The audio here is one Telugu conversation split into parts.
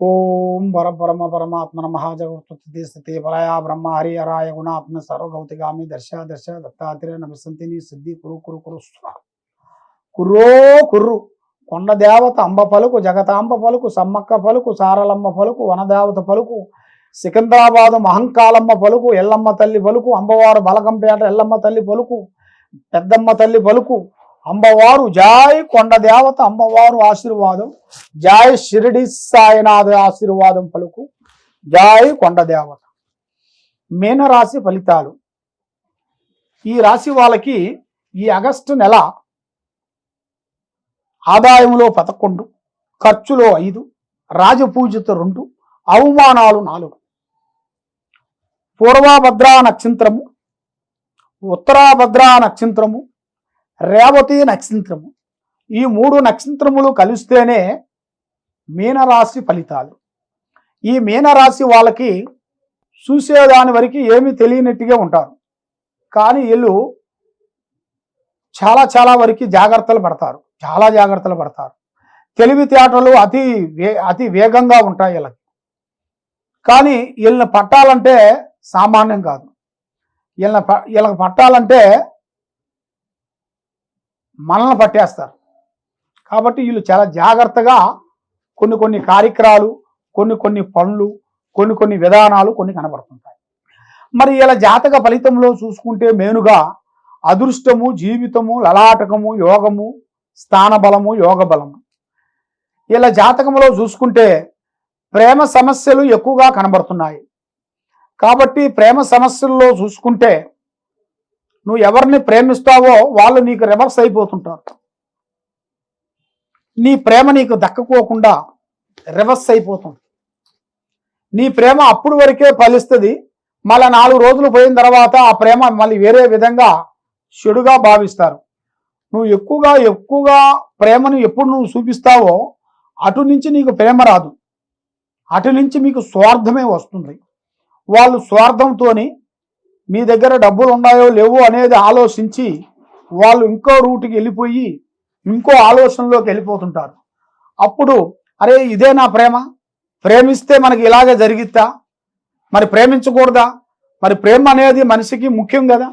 ఓం పరపరమ పరమాత్మన స్థితి పలయ బ్రహ్మ హరి హరాయ గుణాత్మ సర్వగౌతిగామి దర్శ దర్శ దత్తాత్రేయ నమసంతిని సిద్ధి కురు కురు కురు కుర్రో కుర్రు. కొండ దేవత అంబ పలుకు జగతాంబ పలుకు సమ్మక్క పలుకు సారలమ్మ పలుకు వనదేవత పలుకు సికింద్రాబాదు మహంకాలమ్మ పలుకు ఎల్లమ్మ తల్లి పలుకు అంబవారు బలకంపేట ఎల్లమ్మ తల్లి పలుకు పెద్దమ్మ తల్లి పలుకు అమ్మవారు జాయ్ కొండ దేవత అమ్మవారు ఆశీర్వాదం. జాయ్ షిరిడి సాయినాథ ఆశీర్వాదం పలుకు. జాయ్ కొండ దేవత. మీనరాశి ఫలితాలు. ఈ రాశి వాళ్ళకి ఈ ఆగస్టు నెల ఆదాయంలో పదకొండు ఖర్చులో ఐదు రాజపూజిత రెండు అవమానాలు నాలుగు. పూర్వభద్రా నక్షత్రము ఉత్తరాభద్రా నక్షత్రము రేవతి నక్షత్రము. ఈ మూడు నక్షత్రములు కలిస్తేనే మీనరాశి ఫలితాలు. ఈ మీనరాశి వాళ్ళకి చూసేదాని వరకు ఏమీ తెలియనట్టుగా ఉంటారు. కానీ వీళ్ళు చాలా చాలా వరకు జాగ్రత్తలు పడతారు. చాలా జాగ్రత్తలు పడతారు. తెలివితేటలు అతి వే అతి వేగంగా ఉంటాయి వీళ్ళకి. కానీ వీళ్ళని పట్టాలంటే సామాన్యం కాదు. వీళ్ళని ప వీళ్ళకి పట్టాలంటే మనల్ని పట్టేస్తారు. కాబట్టి వీళ్ళు చాలా జాగ్రత్తగా కొన్ని కొన్ని కార్యక్రమాలు కొన్ని కొన్ని పనులు కొన్ని కొన్ని విధానాలు కొన్ని కనబడుతుంటాయి. మరి ఇలా జాతక ఫలితంలో చూసుకుంటే మేనుగా అదృష్టము జీవితము లలాటకము యోగము స్థానబలము యోగ బలము ఇలా జాతకంలో చూసుకుంటే ప్రేమ సమస్యలు ఎక్కువగా కనబడుతున్నాయి. కాబట్టి ప్రేమ సమస్యల్లో చూసుకుంటే నువ్వు ఎవరిని ప్రేమిస్తావో వాళ్ళు నీకు రివర్స్ అయిపోతుంటారు. నీ ప్రేమ నీకు దక్కకోకుండా రివర్స్ అయిపోతుంది. నీ ప్రేమ అప్పుడు వరకే ఫలిస్తుంది. మళ్ళీ నాలుగు రోజులు పోయిన తర్వాత ఆ ప్రేమ మళ్ళీ వేరే విధంగా చెడుగా భావిస్తారు. నువ్వు ఎక్కువగా ఎక్కువగా ప్రేమను ఎప్పుడు నువ్వు చూపిస్తావో అటు నుంచి నీకు ప్రేమ రాదు. అటు నుంచి మీకు స్వార్థమే వస్తుంది. వాళ్ళు స్వార్థంతోని మీ దగ్గర డబ్బులు ఉన్నాయో లేవో అనేది ఆలోచించి వాళ్ళు ఇంకో రూట్కి వెళ్ళిపోయి ఇంకో ఆలోచనలోకి వెళ్ళిపోతుంటారు. అప్పుడు అరే ఇదే నా ప్రేమ. ప్రేమిస్తే మనకి ఇలాగే జరిగిద్దా? మరి ప్రేమించకూడదా? మరి ప్రేమ అనేది మనిషికి ముఖ్యం కదా.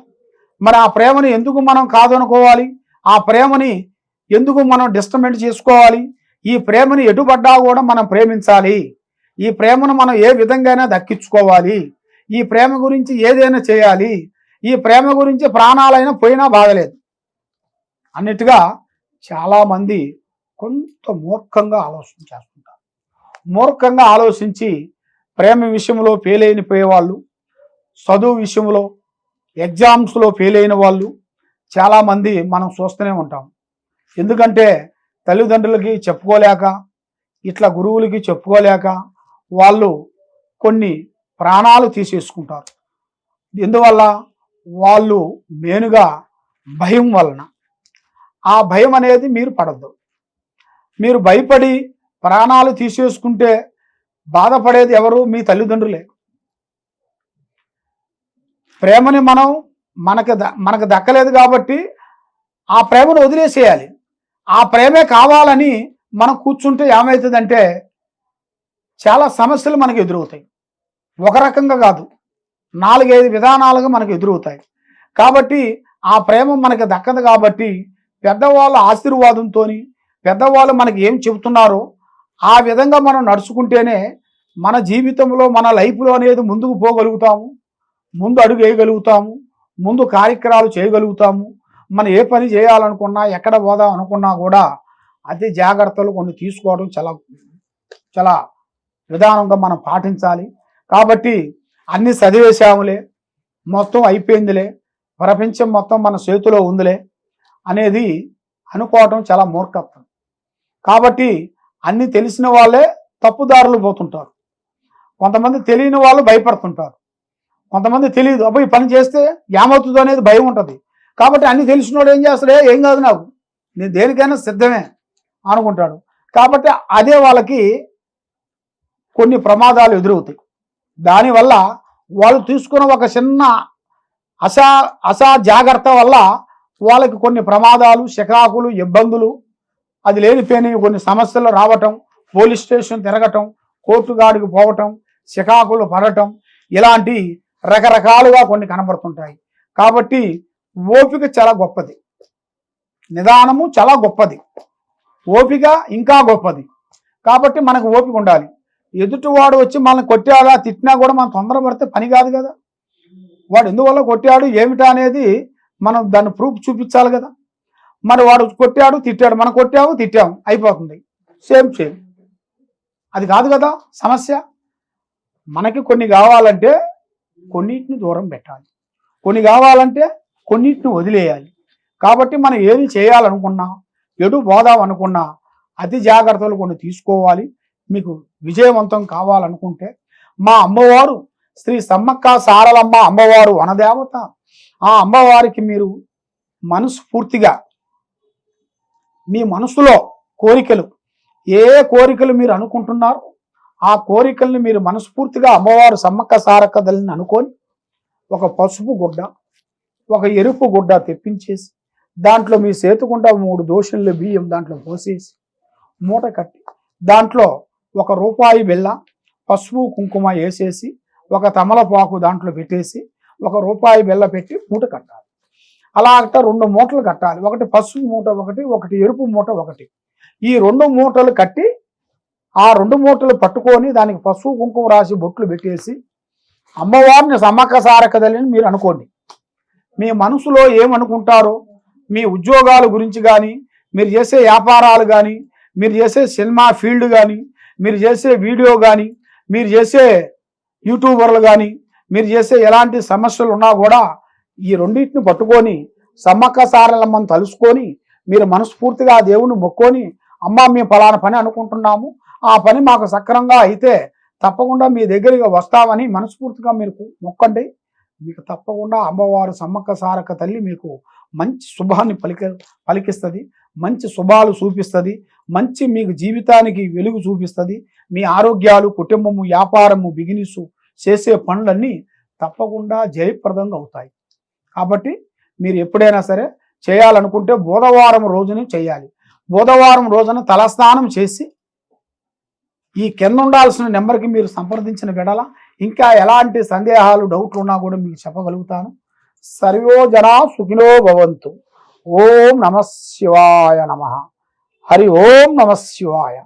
మరి ఆ ప్రేమని ఎందుకు మనం కాదనుకోవాలి? ఆ ప్రేమని ఎందుకు మనం డిస్టర్బెంట్ చేసుకోవాలి? ఈ ప్రేమని ఎటుపడ్డా కూడా మనం ప్రేమించాలి. ఈ ప్రేమను మనం ఏ విధంగానే దక్కించుకోవాలి. ఈ ప్రేమ గురించి ఏదైనా చేయాలి ఈ ప్రేమ గురించి ప్రాణాలైనా పోయినా బాధలేదు. అన్నట్టుగా చాలామంది కొంత మూర్ఖంగా ఆలోచన చేస్తుంటారు. మూర్ఖంగా ఆలోచించి ప్రేమ విషయంలో ఫెయిల్ అయిన పోయేవాళ్ళు చదువు విషయంలో ఎగ్జామ్స్లో ఫెయిల్ అయిన వాళ్ళు చాలామంది మనం చూస్తూనే ఉంటాం. ఎందుకంటే తల్లిదండ్రులకి చెప్పుకోలేక ఇట్లా గురువులకి చెప్పుకోలేక వాళ్ళు కొన్ని ప్రాణాలు తీసేసుకుంటారు. ఎందువల్ల? వాళ్ళు మెయిన్గా భయం వలన. ఆ భయం అనేది మీరు పడద్దు. మీరు భయపడి ప్రాణాలు తీసేసుకుంటే బాధపడేది ఎవరు? మీ తల్లిదండ్రులే. ప్రేమని మనం మనకు ద- మనకు దక్కలేదు కాబట్టి ఆ ప్రేమను వదిలేసేయాలి. ఆ ప్రేమే కావాలని మనం కూర్చుంటే ఏమవుతుందంటే చాలా సమస్యలు మనకు ఎదురవుతాయి. ఒక రకంగా కాదు. నాలుగైదు విధానాలుగా మనకు ఎదురవుతాయి. కాబట్టి ఆ ప్రేమ మనకు దక్కదు కాబట్టి పెద్దవాళ్ళ ఆశీర్వాదంతో పెద్దవాళ్ళు మనకి ఏం చెబుతున్నారో ఆ విధంగా మనం నడుచుకుంటేనే మన జీవితంలో మన లైఫ్లో అనేది ముందుకు పోగలుగుతాము. ముందు అడుగు వేయగలుగుతాము. ముందు కార్యక్రమాలు చేయగలుగుతాము. మనం ఏ పని చేయాలనుకున్నా ఎక్కడ పోదాం అనుకున్నా కూడా అతి జాగ్రత్తలు కొన్ని తీసుకోవడం చాలా చాలా విధానంగా మనం పాటించాలి. కాబట్టి అన్ని చదివేశాములే మొత్తం అయిపోయిందిలే ప్రపంచం మొత్తం మన చేతిలో ఉందిలే అనేది అనుకోవటం చాలా మూర్ఖత్వం. కాబట్టి అన్ని తెలిసిన వాళ్ళే తప్పుదారులు పోతుంటారు. కొంతమంది తెలియని వాళ్ళు భయపడుతుంటారు. కొంతమంది తెలియదు అబ్బాయి పని చేస్తే ఏమవుతుందో అనేది భయం ఉంటుంది. కాబట్టి అన్ని తెలిసినోడు ఏం చేస్తాడే ఏం కాదు నాకు. నేను దేనికైనా సిద్ధమే అనుకుంటాడు. కాబట్టి అదే వాళ్ళకి కొన్ని ప్రమాదాలు ఎదురవుతాయి. దానివల్ల వాళ్ళు తీసుకున్న ఒక చిన్న అసా అసా జాగ్రత్త వల్ల వాళ్ళకి కొన్ని ప్రమాదాలు శకాకులు ఇబ్బందులు అది లేనిపోయిన కొన్ని సమస్యలు రావటం పోలీస్ స్టేషన్ తిరగటం కోర్టు గాడికి పోవటం శకాకులు పడటం ఇలాంటి రకరకాలుగా కొన్ని కనబడుతుంటాయి. కాబట్టి ఓపిక చాలా గొప్పది. నిదానము చాలా గొప్పది. ఓపిక ఇంకా గొప్పది. కాబట్టి మనకు ఓపిక ఉండాలి. ఎదుటివాడు వచ్చి మనల్ని కొట్టాడా తిట్టినా కూడా మనం తొందరపడితే పని కాదు కదా. వాడు ఎందువల్ల కొట్టాడు ఏమిటా అనేది మనం దాన్ని ప్రూఫ్ చూపించాలి కదా. మరి వాడు కొట్టాడు తిట్టాడు మనం కొట్టాము తిట్టాము అయిపోతుంది. సేమ్ సేమ్ అది కాదు కదా సమస్య. మనకి కొన్ని కావాలంటే కొన్నిటిని దూరం పెట్టాలి. కొన్ని కావాలంటే కొన్నిటిని వదిలేయాలి. కాబట్టి మనం ఏది చేయాలనుకున్నా ఎటు పోదాం అనుకున్నా అతి జాగ్రత్తలు కొన్ని తీసుకోవాలి. మీకు విజయవంతం కావాలనుకుంటే మా అమ్మవారు శ్రీ సమ్మక్క సారలమ్మ అమ్మవారు వనదేవత. ఆ అమ్మవారికి మీరు మనస్ఫూర్తిగా మీ మనసులో కోరికలు ఏ కోరికలు మీరు అనుకుంటున్నారు ఆ కోరికల్ని మీరు మనస్ఫూర్తిగా అమ్మవారు సమ్మక్క సారక్క అనుకొని ఒక పసుపు గుడ్డ ఒక ఎరుపు గుడ్డ తెప్పించేసి దాంట్లో మీ సేతుకుండా మూడు దోషుల్లో బియ్యం దాంట్లో పోసేసి మూట కట్టి దాంట్లో ఒక రూపాయి బిళ్ళ పసుపు కుంకుమ వేసేసి ఒక తమలపాకు దాంట్లో పెట్టేసి ఒక రూపాయి బిళ్ళ పెట్టి మూట కట్టాలి. అలా అట్ట రెండు మూటలు కట్టాలి. ఒకటి పసుపు మూట ఒకటి ఒకటి ఎరుపు మూట ఒకటి. ఈ రెండు మూటలు కట్టి ఆ రెండు మూటలు పట్టుకొని దానికి పసుపు కుంకుమ రాసి బొట్లు పెట్టేసి అమ్మవారిని సమ్మక్క సారక్క మీరు అనుకోండి. మీ మనసులో ఏమనుకుంటారో మీ ఉద్యోగాల గురించి కానీ మీరు చేసే వ్యాపారాలు కానీ మీరు చేసే సినిమా ఫీల్డ్ కానీ మీరు చేసే వీడియో కానీ మీరు చేసే యూట్యూబర్లు కానీ మీరు చేసే ఎలాంటి సమస్యలు ఉన్నా కూడా ఈ రెండింటిని పట్టుకొని సమ్మక్క సారలమ్మని తలుసుకొని మీరు మనస్ఫూర్తిగా ఆ దేవుని మొక్కొని అమ్మ మేము ఫలానా పని అనుకుంటున్నాము. ఆ పని మాకు సక్రమంగా అయితే తప్పకుండా మీ దగ్గరికి వస్తామని మనస్ఫూర్తిగా మీరు మొక్కండి. మీకు తప్పకుండా అమ్మవారు సమ్మక్క సారక్క తల్లి మీకు మంచి శుభాన్ని పలిక పలికిస్తుంది. మంచి శుభాలు చూపిస్తుంది మంచి మీకు జీవితానికి వెలుగు చూపిస్తుంది మీ ఆరోగ్యాలు కుటుంబము వ్యాపారము బిజినెస్ చేసే పనులన్నీ తప్పకుండా జయప్రదంగా అవుతాయి. కాబట్టి మీరు ఎప్పుడైనా సరే చేయాలనుకుంటే బుధవారం రోజున చేయాలి. బుధవారం రోజున తలస్నానం చేసి ఈ కింద ఉండాల్సిన నెంబర్కి మీరు సంప్రదించిన వెడల ఇంకా ఎలాంటి సందేహాలు డౌట్లు ఉన్నా కూడా మీకు చెప్పగలుగుతాను. సర్వో జనా సుఖినో భవంతు. ఓం నమ శివాయ నమ. హరి ఓం నమ శివాయ.